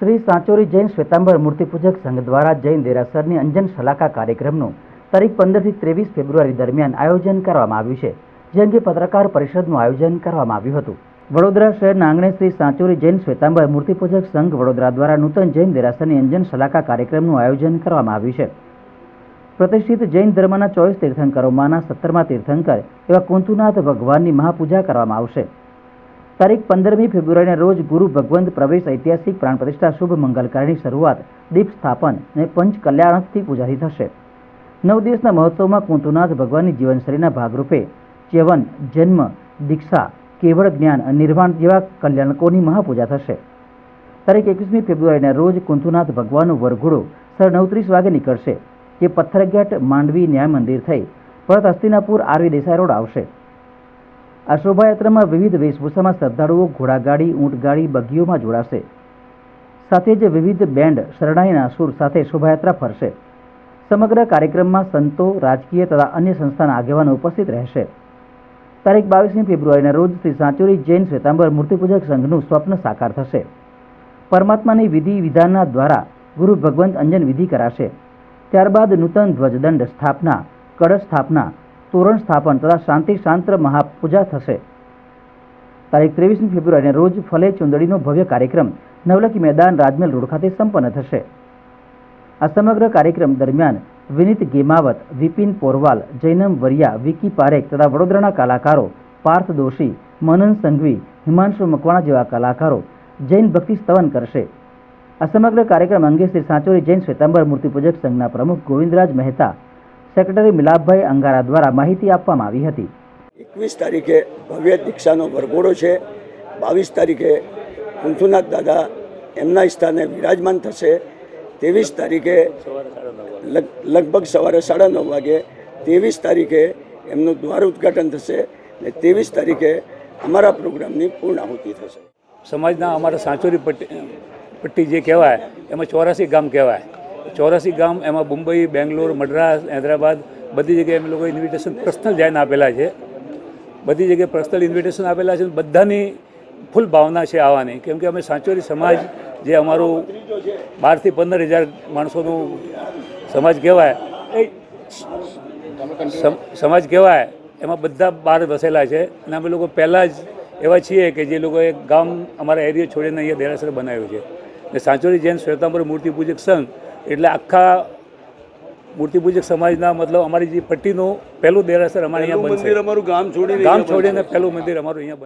શ્રી સાંચોરી જૈન શ્વેતાંબર મૂર્તિપૂજક સંઘ દ્વારા જૈન દેરાસરની અંજન શલાકા કાર્યક્રમનું તારીખ પંદરથી ત્રેવીસ ફેબ્રુઆરી દરમિયાન આયોજન કરવામાં આવ્યું છે. જે અંગે પત્રકાર પરિષદનું આયોજન કરવામાં આવ્યું હતું. વડોદરા શહેરના આંગણે શ્રી સાંચોરી જૈન શ્વેતાંબર મૂર્તિપૂજક સંઘ વડોદરા દ્વારા નૂતન જૈન દેરાસરની અંજન શલાકા કાર્યક્રમનું આયોજન કરવામાં આવ્યું છે. પ્રતિષ્ઠિત જૈન ધર્મના ચોવીસ તીર્થંકરોમાંના સત્તરમા તીર્થંકર એવા કુંતુનાથ ભગવાનની મહાપૂજા કરવામાં આવશે. તારીખ પંદરમી ફેબ્રુઆરીના રોજ ગુરુ ભગવંત પ્રવેશ ઐતિહાસિક પ્રાણ પ્રતિષ્ઠા શુભ મંગલકારની શરૂઆત દીપ સ્થાપન અને પંચ કલ્યાણકથી પૂજાથી થશે. નવ દિવસના મહોત્સવમાં કુંતુનાથ ભગવાનની જીવનશૈલીના ભાગરૂપે ચ્યવન, જન્મ, દીક્ષા, કેવળ જ્ઞાન અને નિર્વાણ જેવા કલ્યાણકોની મહાપૂજા થશે. તારીખ એકવીસમી ફેબ્રુઆરીના રોજ કુંતુનાથ ભગવાનનું વરઘોડો સર નવત્રીસ વાગે નીકળશે. જે પથ્થરઘાટ માંડવી ન્યાય મંદિર થઈ પરત હસ્તિનાપુર આરવી દેસાઈ રોડ આવશે. આ શોભાયાત્રામાં વિવિધ વેશભૂષામાં શ્રદ્ધાળુઓ, ઘોડાગાડી, ઊંટગાડી, બગીઓમાં જોડાશે. સાથે જ વિવિધ બેન્ડ શરણાઈના સુર સાથે શોભાયાત્રા ફરશે. સમગ્ર કાર્યક્રમમાં સંતો, રાજકીય તથા અન્ય સંસ્થાના આગેવાનો ઉપસ્થિત રહેશે. તારીખ બાવીસમી ફેબ્રુઆરીના રોજ શ્રી સાંચોરી જૈન શ્વેતાંબર મૂર્તિપૂજક સંઘનું સ્વપ્ન સાકાર થશે. પરમાત્માની વિધિ વિધાનના દ્વારા ગુરુ ભગવંત અંજન વિધિ કરાશે. ત્યારબાદ નૂતન ધ્વજદંડ સ્થાપના, કળશ સ્થાપના તોરણ સ્થાપન તથા શાંતિ શાંત્ર મહાપૂજા થશે. તારીખ ત્રેવીસમી ફેબ્રુઆરીના રોજ ફલે ચુંદડીનો ભવ્ય કાર્યક્રમ નવલખી મેદાન રાજમહેલ રોડ ખાતે સંપન્ન થશે. આ સમગ્ર કાર્યક્રમ દરમિયાન વિનીત ગેમાવત, વિપિન પોરવાલ, જૈનમ વરિયા, વિકી પારેખ તથા વડોદરાના કલાકારો, પાર્થ દોશી, મનન સંઘવી, હિમાંશુ મકવાણા જેવા કલાકારો જૈન ભક્તિ સ્તવન કરશે. આ સમગ્ર કાર્યક્રમ અંગે શ્રી સાંચોરી જૈન શ્વેતાંબર મૂર્તિપૂજક સંઘના પ્રમુખ ગોવિંદરાજ મહેતા સેક્રેટરી મિલાપભાઈ અંગારા દ્વારા માહિતી આપવામાં આવી હતી. એકવીસ તારીખે ભવ્ય દીક્ષાનો વરઘોડો છે. બાવીસ તારીખે કુંથુનાથ દાદા એમના સ્થાને વિરાજમાન થશે. ત્રેવીસ તારીખે લગ- લગભગ સવારે સાડા નવ વાગે ત્રેવીસ તારીખે એમનું દ્વાર ઉદ્ઘાટન થશે અને ત્રેવીસ તારીખે અમારા પ્રોગ્રામની પૂર્ણાહુતિ થશે. સમાજના અમારા સાંચોરી પટ્ટી પટ્ટી જે કહેવાય એમાં ચોરાસી ગામ કહેવાય. ચોરાસી ગામ, એમાં મુંબઈ, બેંગ્લોર, મદ્રાસ, હૈદરાબાદ, બધી જગ્યાએ અમે લોકો ઇન્વિટેશન પર્સનલ જઈને આપેલા છે. બધી જગ્યાએ પર્સનલ ઇન્વિટેશન આપેલા છે બધાની ફૂલ ભાવના છે આવવાની કેમ કે અમે સાંચોરી સમાજ, જે અમારું બારથી પંદર હજાર માણસોનું સમાજ કહેવાય, એ સમ- સમાજ કહેવાય, એમાં બધા બહાર વસેલા છે. અને અમે લોકો પહેલાં જ એવા છીએ કે જે લોકોએ ગામ અમારા એરિયા છોડીને અહીંયા દેરાસર બનાવ્યું છે. ને સાંચોરી જૈન શ્વેતાંબર મૂર્તિ પૂજક સંઘ એટલે આખા મૂર્તિ પૂજક સમાજના મતલબ અમારી જે પટ્ટીનું પહેલું દેરાસર અમારે અહીંયા મંદિર અમારું ગામ છોડીને ગામ છોડીને પહેલું મંદિર અમારું અહીંયા